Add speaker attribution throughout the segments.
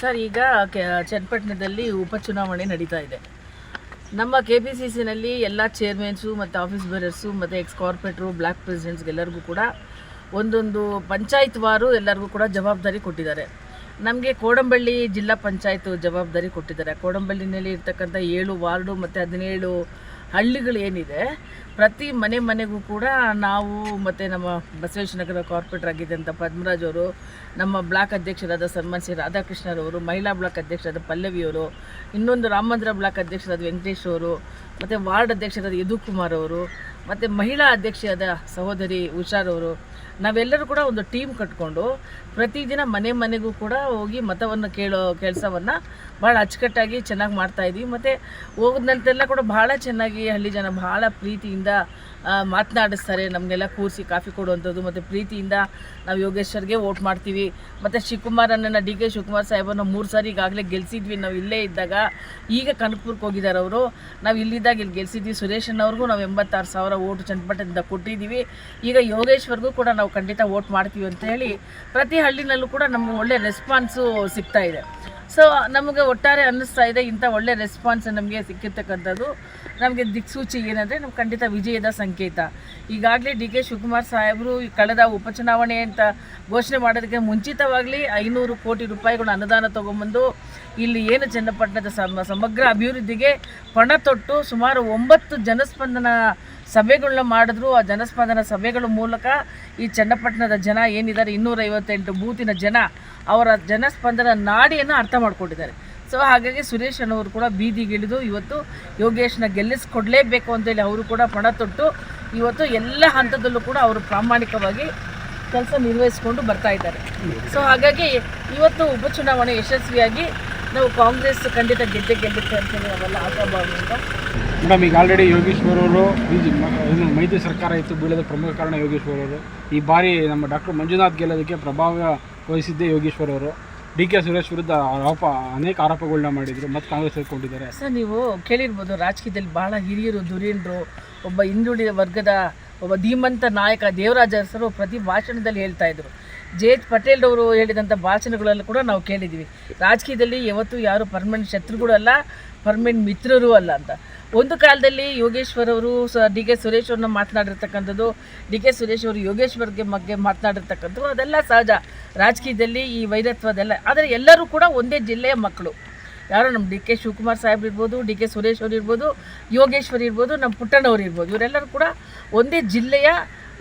Speaker 1: Sir, ಈಗ K, ಚನ್ನಪಟ್ಟಣದಲ್ಲಿ ಉಪಚುನಾವಣೆ ನಡೀತಾ ಇದೆ. ನಮ್ಮ ಕೆ ಪಿ ಸಿ ಸಿನಲ್ಲಿ ಎಲ್ಲ ಚೇರ್ಮೆನ್ಸು ಮತ್ತು ಆಫೀಸ್ ಬೇರರ್ಸು ಮತ್ತು ಎಕ್ಸ್ ಕಾರ್ಪೊರೇಟ್ರು ಬ್ಲ್ಯಾಕ್ ಪ್ರೆಸಿಡೆಂಟ್ಸ್ಗೆಲ್ಲರಿಗೂ ಕೂಡ ಒಂದೊಂದು ಪಂಚಾಯತ್ ವಾರು ಎಲ್ಲರಿಗೂ ಕೂಡ ಜವಾಬ್ದಾರಿ ಕೊಟ್ಟಿದ್ದಾರೆ. ನಮಗೆ ಕೋಡಂಬಳ್ಳಿ ಜಿಲ್ಲಾ ಪಂಚಾಯತ್ ಜವಾಬ್ದಾರಿ ಕೊಟ್ಟಿದ್ದಾರೆ. ಕೋಡಂಬಳ್ಳಿನಲ್ಲಿ ಇರ್ತಕ್ಕಂಥ ಏಳು ವಾರ್ಡು ಮತ್ತು ಹದಿನೇಳು ಹಳ್ಳಿಗಳು ಏನಿದೆ, ಪ್ರತಿ ಮನೆ ಮನೆಗೂ ಕೂಡ ನಾವು ಮತ್ತು ನಮ್ಮ ಬಸವೇಶ್ವರನಗರ ಕಾರ್ಪೊರೇಟರ್ ಆಗಿದ್ದಂಥ ಪದ್ಮರಾಜ್ ಅವರು, ನಮ್ಮ ಬ್ಲಾಕ್ ಅಧ್ಯಕ್ಷರಾದ ಸನ್ಮಾನ್ ಶ್ರೀ ರಾಧಾಕೃಷ್ಣರವರು ಮಹಿಳಾ ಬ್ಲಾಕ್ ಅಧ್ಯಕ್ಷರಾದ ಪಲ್ಲವಿಯವರು ಇನ್ನೊಂದು ರಾಮಮಂದಿರ ಬ್ಲಾಕ್ ಅಧ್ಯಕ್ಷರಾದ ವೆಂಕಟೇಶ್ ಅವರು, ಮತ್ತು ವಾರ್ಡ್ ಅಧ್ಯಕ್ಷರಾದ ಯದುಕುಮಾರ್ ಅವರು ಮತ್ತು ಮಹಿಳಾ ಅಧ್ಯಕ್ಷೆಯಾದ ಸಹೋದರಿ ಉಷಾರವರು ನಾವೆಲ್ಲರೂ ಕೂಡ ಒಂದು ಟೀಮ್ ಕಟ್ಕೊಂಡು ಪ್ರತಿದಿನ ಮನೆ ಮನೆಗೂ ಕೂಡ ಹೋಗಿ ಮತವನ್ನು ಕೇಳೋ ಕೆಲಸವನ್ನು ಭಾಳ ಅಚ್ಚುಕಟ್ಟಾಗಿ ಚೆನ್ನಾಗಿ ಮಾಡ್ತಾಯಿದ್ವಿ ಮತ್ತು ಹೋಗಿದಂತೆಲ್ಲ ಕೂಡ ಭಾಳ ಚೆನ್ನಾಗಿ ಹಳ್ಳಿ ಜನ ಭಾಳ ಪ್ರೀತಿಯಿಂದ ಮಾತನಾಡಿಸ್ತಾರೆ. ನಮಗೆಲ್ಲ ಕೂರಿಸಿ ಕಾಫಿ ಕೊಡುವಂಥದ್ದು. ಮತ್ತು ಪ್ರೀತಿಯಿಂದ ನಾವು ಯೋಗೇಶ್ವರ್ಗೆ ವೋಟ್ ಮಾಡ್ತೀವಿ. ಮತ್ತು ಶಿವಕುಮಾರನ್ನ ಡಿ ಕೆ ಶಿವಕುಮಾರ್ ಸಾಹೇಬನ್ನು ಮೂರು ಸಾರಿ ಈಗಾಗಲೇ ಗೆಲ್ಸಿದ್ವಿ. ನಾವು ಇಲ್ಲೇ ಇದ್ದಾಗ ಈಗ ಕನಕಪುರಕ್ಕೆ ಹೋಗಿದ್ದಾರೆ ಅವರು ನಾವು ಇಲ್ಲಿದ್ದಾಗ ಇಲ್ಲಿ ಗೆಲ್ಸಿದ್ವಿ. ಸುರೇಶನವ್ರಿಗೂ ನಾವು ಎಂಬತ್ತಾರು ಸಾವಿರ ಓಟು ಚನ್ನಪಟ್ಟಣದಿಂದ ಕೊಟ್ಟಿದ್ದೀವಿ. ಈಗ ಯೋಗೇಶ್ವರ್ಗೂ ಕೂಡ ನಾವು ಖಂಡಿತ ವೋಟ್ ಮಾಡ್ತೀವಿ ಅಂತ ಹೇಳಿ ಪ್ರತಿ ಹಳ್ಳಿನಲ್ಲೂ ಕೂಡ ನಮಗೆ ಒಳ್ಳೆ ರೆಸ್ಪಾನ್ಸು ಸಿಗ್ತಾ ಇದೆ. ಸೊ ನಮಗೆ ಒಟ್ಟಾರೆ ಅನ್ನಿಸ್ತಾ ಇದೆ, ಇಂಥ ಒಳ್ಳೆ ರೆಸ್ಪಾನ್ಸ್ ನಮಗೆ ಸಿಕ್ಕಿರ್ತಕ್ಕಂಥದ್ದು. ನಮಗೆ ದಿಕ್ಸೂಚಿ ಏನಂದರೆ ನಮ್ಮ ಖಂಡಿತ ವಿಜಯದ ಸಂಕೇತ. ಈಗಾಗಲೇ ಡಿ ಕೆ ಶಿವಕುಮಾರ್ ಸಾಹೇಬರು ಕಳೆದ ಉಪಚುನಾವಣೆ ಅಂತ ಘೋಷಣೆ ಮಾಡೋದಕ್ಕೆ ಮುಂಚಿತವಾಗಲಿ ಐನೂರು ಕೋಟಿ ರೂಪಾಯಿಗಳು ಅನುದಾನ ತೊಗೊಂಬಂದು ಇಲ್ಲಿ ಏನು ಚನ್ನಪಟ್ಟಣದ ಸಮ, ಸಮಗ್ರ ಅಭಿವೃದ್ಧಿಗೆ ಪಣ ತೊಟ್ಟು ಸುಮಾರು ಒಂಬತ್ತು ಜನಸ್ಪಂದನ ಸಭೆಗಳನ್ನ ಮಾಡಿದ್ರು, ಆ ಜನಸ್ಪಂದನ ಸಭೆಗಳ ಮೂಲಕ ಈ ಚನ್ನಪಟ್ಟಣದ ಜನ ಏನಿದ್ದಾರೆ, ಇನ್ನೂರೈವತ್ತೆಂಟು ಬೂತಿನ ಜನ ಅವರ ಜನಸ್ಪಂದನ ನಾಡಿಯನ್ನು ಅರ್ಥ ಮಾಡಿಕೊಂಡಿದ್ದಾರೆ. ಸೊ ಹಾಗಾಗಿ ಸುರೇಶ್ ಅನ್ನೋರು ಕೂಡ ಬೀದಿಗಿಳಿದು ಇವತ್ತು ಯೋಗೇಶ್ನ ಗೆಲ್ಲಿಸ್ಕೊಡ್ಲೇಬೇಕು ಅಂತೇಳಿ ಅವರು ಕೂಡ ಪಣ ತೊಟ್ಟು ಇವತ್ತು ಎಲ್ಲ ಹಂತದಲ್ಲೂ ಕೂಡ ಅವರು ಪ್ರಾಮಾಣಿಕವಾಗಿ ಕೆಲಸ ನಿರ್ವಹಿಸಿಕೊಂಡು ಬರ್ತಾ ಇದ್ದಾರೆ. ಸೊ ಹಾಗಾಗಿ ಇವತ್ತು ಉಪಚುನಾವಣೆ ಯಶಸ್ವಿಯಾಗಿ ನಾವು ಕಾಂಗ್ರೆಸ್ ಖಂಡಿತ ಗೆದ್ದೆ ಅಂತೇಳಿ ನಾವೆಲ್ಲ ಆಶಾಭಾವನೆಯಿಂದ
Speaker 2: ಮೇಡಮ್ ಈಗ ಆಲ್ರೆಡಿ ಯೋಗೇಶ್ವರ ಅವರು ಏನು ಮೈತ್ರಿ ಸರ್ಕಾರ ಇತ್ತು ಬೀಳೋದ ಪ್ರಮುಖ ಕಾರಣ ಯೋಗೇಶ್ವರ ಅವರು. ಈ ಬಾರಿ ನಮ್ಮ ಡಾಕ್ಟರ್ ಮಂಜುನಾಥ್ ಗೆಲ್ಲೋದಕ್ಕೆ ಪ್ರಭಾವ ವಹಿಸಿದ್ದೇ ಯೋಗೇಶ್ವರ ಅವರು. ಡಿ ಕೆ ಸುರೇಶ್ ವಿರುದ್ಧ ಆರೋಪ ಅನೇಕ ಆರೋಪಗಳನ್ನ ಮಾಡಿದ್ರು ಮತ್ತು ಕಾಂಗ್ರೆಸ್ ಸೇರ್ಕೊಂಡಿದ್ದಾರೆ.
Speaker 1: ಸರ್ ನೀವು ಕೇಳಿರ್ಬೋದು ರಾಜಕೀಯದಲ್ಲಿ ಬಹಳ ಹಿರಿಯರು ದುರೀಣರು ಒಬ್ಬ ಹಿಂದುಳಿದ ವರ್ಗದ ಒಬ್ಬ ಧೀಮಂತ ನಾಯಕ ದೇವರಾಜ ಅರಸರು ಪ್ರತಿ ಭಾಷಣದಲ್ಲಿ ಹೇಳ್ತಾ ಇದ್ರು. ಜೆ ಎಚ್ ಪಟೇಲ್ ಅವರು ಹೇಳಿದಂಥ ಭಾಷಣಗಳಲ್ಲೂ ಕೂಡ ನಾವು ಕೇಳಿದ್ದೀವಿ. ರಾಜಕೀಯದಲ್ಲಿ ಯಾವತ್ತೂ ಯಾರು ಪರ್ಮನೆಂಟ್ ಶತ್ರುಗಳು ಅಲ್ಲ ಪರ್ಮನೆಂಟ್ ಮಿತ್ರರು ಅಲ್ಲ ಅಂತ. ಒಂದು ಕಾಲದಲ್ಲಿ ಯೋಗೇಶ್ವರ್ ಅವರು ಸ, ಡಿ ಕೆ ಸುರೇಶ್ ಅವ್ರನ್ನ ಮಾತನಾಡಿರ್ತಕ್ಕಂಥದ್ದು, ಡಿ ಕೆ ಸುರೇಶ್ ಅವರು ಯೋಗೇಶ್ವರ್ಗೆ ಬಗ್ಗೆ ಮಾತನಾಡಿರ್ತಕ್ಕಂಥದ್ದು, ಅದೆಲ್ಲ ಸಹಜ. ರಾಜಕೀಯದಲ್ಲಿ ಈ ವೈರತ್ವದೆಲ್ಲ, ಆದರೆ ಎಲ್ಲರೂ ಕೂಡ ಒಂದೇ ಜಿಲ್ಲೆಯ ಮಕ್ಕಳು. ಯಾರೋ ನಮ್ಮ ಡಿ ಕೆ ಶಿವಕುಮಾರ್ ಸಾಹೇಬ್ ಇರ್ಬೋದು, ಡಿ ಕೆ ಸುರೇಶ್ ಅವ್ರು ಇರ್ಬೋದು, ಯೋಗೇಶ್ವರ್ ಇರ್ಬೋದು, ನಮ್ಮ ಪುಟ್ಟಣ್ಣವ್ರು ಇರ್ಬೋದು, ಇವರೆಲ್ಲರೂ ಕೂಡ ಒಂದೇ ಜಿಲ್ಲೆಯ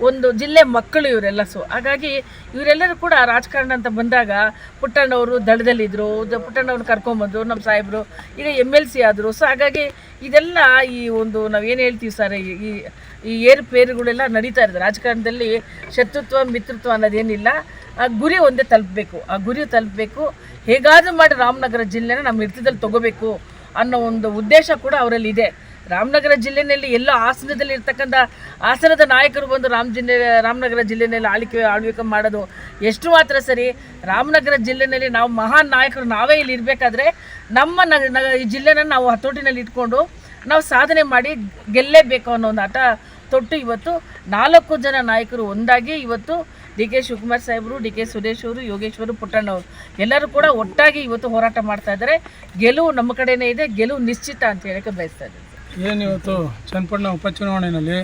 Speaker 1: ಒಂದು ಜಿಲ್ಲೆ ಮಕ್ಕಳು ಇವರೆಲ್ಲ ಸೊ ಹಾಗಾಗಿ ಇವರೆಲ್ಲರೂ ಕೂಡ ರಾಜಕಾರಣ ಅಂತ ಬಂದಾಗ ಪುಟ್ಟಣ್ಣವರು ದಳದಲ್ಲಿದ್ದರು ದ- ಪುಟ್ಟಣ್ಣವ್ರನ್ನ ಕರ್ಕೊಂಬಂದರು, ನಮ್ಮ ಸಾಹೇಬರು, ಈಗ ಎಂ ಎಲ್ ಸಿ ಆದರು. ಸೊ ಹಾಗಾಗಿ ಇದೆಲ್ಲ ಈ ಒಂದು ನಾವು ಏನು ಹೇಳ್ತೀವಿ ಸರ್ ಈ, ಈ- ಏರುಪೇರುಗಳೆಲ್ಲ ನಡೀತಾ ಇದೆ ರಾಜಕಾರಣದಲ್ಲಿ ಶತ್ರುತ್ವ, ಮಿತ್ರತ್ವ ಅನ್ನೋದೇನಿಲ್ಲ. ಆ ಗುರಿ ಒಂದೇ ತಲುಪಬೇಕು. ಆ ಗುರಿ ತಲುಪಬೇಕು. ಹೇಗಾದರೂ ಮಾಡಿ ರಾಮನಗರ ಜಿಲ್ಲೆನ ನಮ್ಮ ಹಿಡಿತದಲ್ಲಿ ತಗೋಬೇಕು ಅನ್ನೋ ಒಂದು ಉದ್ದೇಶ ಕೂಡ ಅವರಲ್ಲಿ ಇದೆ ರಾಮನಗರ ಜಿಲ್ಲೆಯಲ್ಲಿ ಎಲ್ಲ ಆಸನದಲ್ಲಿ ಇರ್ತಕ್ಕಂಥ ಆಸನದ ನಾಯಕರು ಬಂದು ರಾಮ ಜಿಲ್ಲೆ, ರಾಮನಗರ ಜಿಲ್ಲೆಯಲ್ಲಿ ಆಳ್ವಿಕೆ ಆಳ್ವಿಕೆ ಮಾಡೋದು ಎಷ್ಟು ಮಾತ್ರ ಸರಿ. ರಾಮನಗರ ಜಿಲ್ಲೆಯಲ್ಲಿ ನಾವು ಮಹಾನ್ ನಾಯಕರು ನಾವೇ ಇಲ್ಲಿ ಇರಬೇಕಾದ್ರೆ ನಮ್ಮ ನಗ ಈ ಜಿಲ್ಲೆನ ನಾವು ಹತೋಟಿನಲ್ಲಿ ಇಟ್ಕೊಂಡು ನಾವು ಸಾಧನೆ ಮಾಡಿ ಗೆಲ್ಲೇಬೇಕು ಅನ್ನೋ ಒಂದು ಆಟ ತೊಟ್ಟು ಇವತ್ತು ನಾಲ್ಕು ಜನ ನಾಯಕರು ಒಂದಾಗಿ ಇವತ್ತು ಡಿ ಕೆ ಶಿವಕುಮಾರ್ ಸಾಹೇಬರು, ಡಿ ಕೆ ಸುರೇಶ್ ಅವರು, ಯೋಗೇಶ್ವರು ಪುಟ್ಟಣ್ಣವರು ಎಲ್ಲರೂ ಕೂಡ ಒಟ್ಟಾಗಿ ಇವತ್ತು ಹೋರಾಟ ಮಾಡ್ತಾ ಇದ್ದಾರೆ. ಗೆಲುವು ನಮ್ಮ ಕಡೆಯೇ ಇದೆ, ಗೆಲುವು ನಿಶ್ಚಿತ ಅಂತ ಹೇಳಕ್ಕೆ ಬಯಸ್ತಾ
Speaker 3: ಏನು ಇವತ್ತು ಚನ್ನಪಟ್ಟಣ ಉಪಚುನಾವಣೆಯಲ್ಲಿ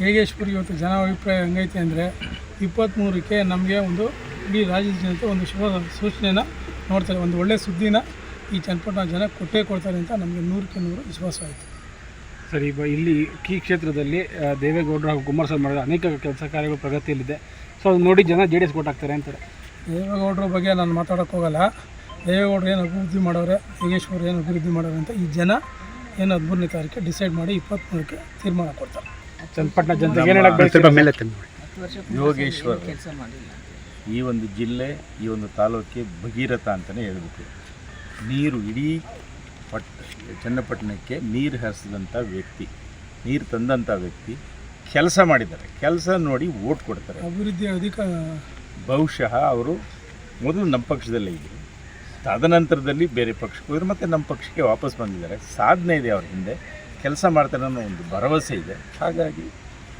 Speaker 3: ಹೇಗೇಶ್ವರಿ ಇವತ್ತು ಜನ ಅಭಿಪ್ರಾಯ ಹೆಂಗೈತೆ ಅಂದರೆ ಇಪ್ಪತ್ತ್ಮೂರಕ್ಕೆ ನಮಗೆ ಒಂದು ಇಡೀ ರಾಜ್ಯದ ಜನತೆ ಒಂದು ಶುಭ ಸೂಚನೆನ ನೋಡ್ತಾರೆ. ಒಂದು ಒಳ್ಳೆಯ ಸುದ್ದಿನ ಈ ಚನ್ನಪಟ್ಟಣ ಜನ ಕೊಟ್ಟೇ ಕೊಡ್ತಾರೆ ಅಂತ ನಮಗೆ ನೂರಕ್ಕೆ ನೂರು ವಿಶ್ವಾಸ ಆಯಿತು.
Speaker 2: ಸರಿ ಬ ಇಲ್ಲಿ ಈ ಕ್ಷೇತ್ರದಲ್ಲಿ ದೇವೇಗೌಡರು ಹಾಗೂ ಕುಮಾರಸ್ವಾಮಿ ಮಾಡಿದ ಅನೇಕ ಕೆಲಸ ಕಾರ್ಯಗಳು ಪ್ರಗತಿಯಲ್ಲಿದೆ. ಸೊ ಅದು ನೋಡಿ ಜನ ಜೆ ಡಿ ಎಸ್ ಕೊಟ್ಟಾಗ್ತಾರೆ ಅಂತಾರೆ.
Speaker 3: ದೇವೇಗೌಡರ ಬಗ್ಗೆ ನಾನು ಮಾತಾಡೋಕ್ಕೋಗಲ್ಲ ದೇವೇಗೌಡರು ಏನು ಅಭಿವೃದ್ಧಿ ಮಾಡೋರೆ ಯೋಗೇಶ್ವರ್ ಏನು ಅಭಿವೃದ್ಧಿ ಮಾಡೋರೆ ಅಂತ ಈ ಜನ ಏನು ಹದಿಮೂರನೇ ತಾರೀಕು ಡಿಸೈಡ್ ಮಾಡಿ ಇಪ್ಪತ್ತ್ಮೂರಕ್ಕೆ ತೀರ್ಮಾನ ಕೊಡ್ತಾರೆ.
Speaker 2: ಚನ್ನಪಟ್ಟಣ ಜನತೆಗೆ ಏನು ಹೇಳಕ್ಕೆ
Speaker 4: ಯೋಗೇಶ್ವರ್ ಈ ಒಂದು ಜಿಲ್ಲೆ ಈ ಒಂದು ತಾಲೂಕಿಗೆ ಭಗೀರಥ ಅಂತಲೇ ಹೇಳ್ಬೇಕು. ನೀರು ಇಡೀ ಪಟ್ ಚನ್ನಪಟ್ಟಣಕ್ಕೆ ನೀರು ಹರಿಸಿದಂಥ ವ್ಯಕ್ತಿ ನೀರು ತಂದಂಥ ವ್ಯಕ್ತಿ ಕೆಲಸ ಮಾಡಿದ್ದಾರೆ. ಕೆಲಸ ನೋಡಿ ಓಟ್ ಕೊಡ್ತಾರೆ.
Speaker 3: ಅಭಿವೃದ್ಧಿ ಅಧಿಕ
Speaker 4: ಬಹುಶಃ ಅವರು ಮೊದಲು ನಮ್ಮ ಪಕ್ಷದಲ್ಲೇ ಇದ್ದರು ತದನಂತರದಲ್ಲಿ ಬೇರೆ ಪಕ್ಷಕ್ಕೆ ಹೋದ್ರು ಮತ್ತು ನಮ್ಮ ಪಕ್ಷಕ್ಕೆ ವಾಪಸ್ ಬಂದಿದ್ದಾರೆ. ಸಾಧನೆ ಇದೆ ಅವ್ರ ಹಿಂದೆ. ಕೆಲಸ ಮಾಡ್ತಾರೆ ಅನ್ನೋ ಒಂದು ಭರವಸೆ ಇದೆ. ಹಾಗಾಗಿ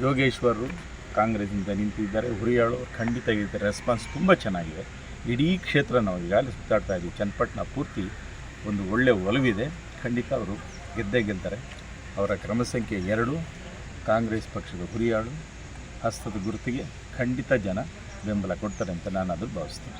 Speaker 4: ಯೋಗೇಶ್ವರರು ಕಾಂಗ್ರೆಸ್ನಿಂದ ನಿಂತಿದ್ದಾರೆ. ಹುರಿಯಾಳು ಖಂಡಿತ ಇದೆ ರೆಸ್ಪಾನ್ಸ್ ತುಂಬ ಚೆನ್ನಾಗಿದೆ. ಇಡೀ ಕ್ಷೇತ್ರ ನಾವು ಈಗಾಗಲೇ ಸುತ್ತಾಡ್ತಾ ಇದ್ದೀವಿ. ಚನ್ನಪಟ್ಟಣ ಪೂರ್ತಿ ಒಂದು ಒಳ್ಳೆಯ ಒಲವಿದೆ. ಖಂಡಿತ ಅವರು ಗೆದ್ದೇ ಗೆಲ್ತಾರೆ. ಅವರ ಕ್ರಮ ಸಂಖ್ಯೆ ಎರಡು, ಕಾಂಗ್ರೆಸ್ ಪಕ್ಷದ ಹುರಿಯಾಳು, ಹಸ್ತದ ಗುರುತಿಗೆ ಖಂಡಿತ ಜನ ಬೆಂಬಲ ಕೊಡ್ತಾರೆ ಅಂತ ನಾನು ಅದು ಭಾವಿಸ್ತೇನೆ.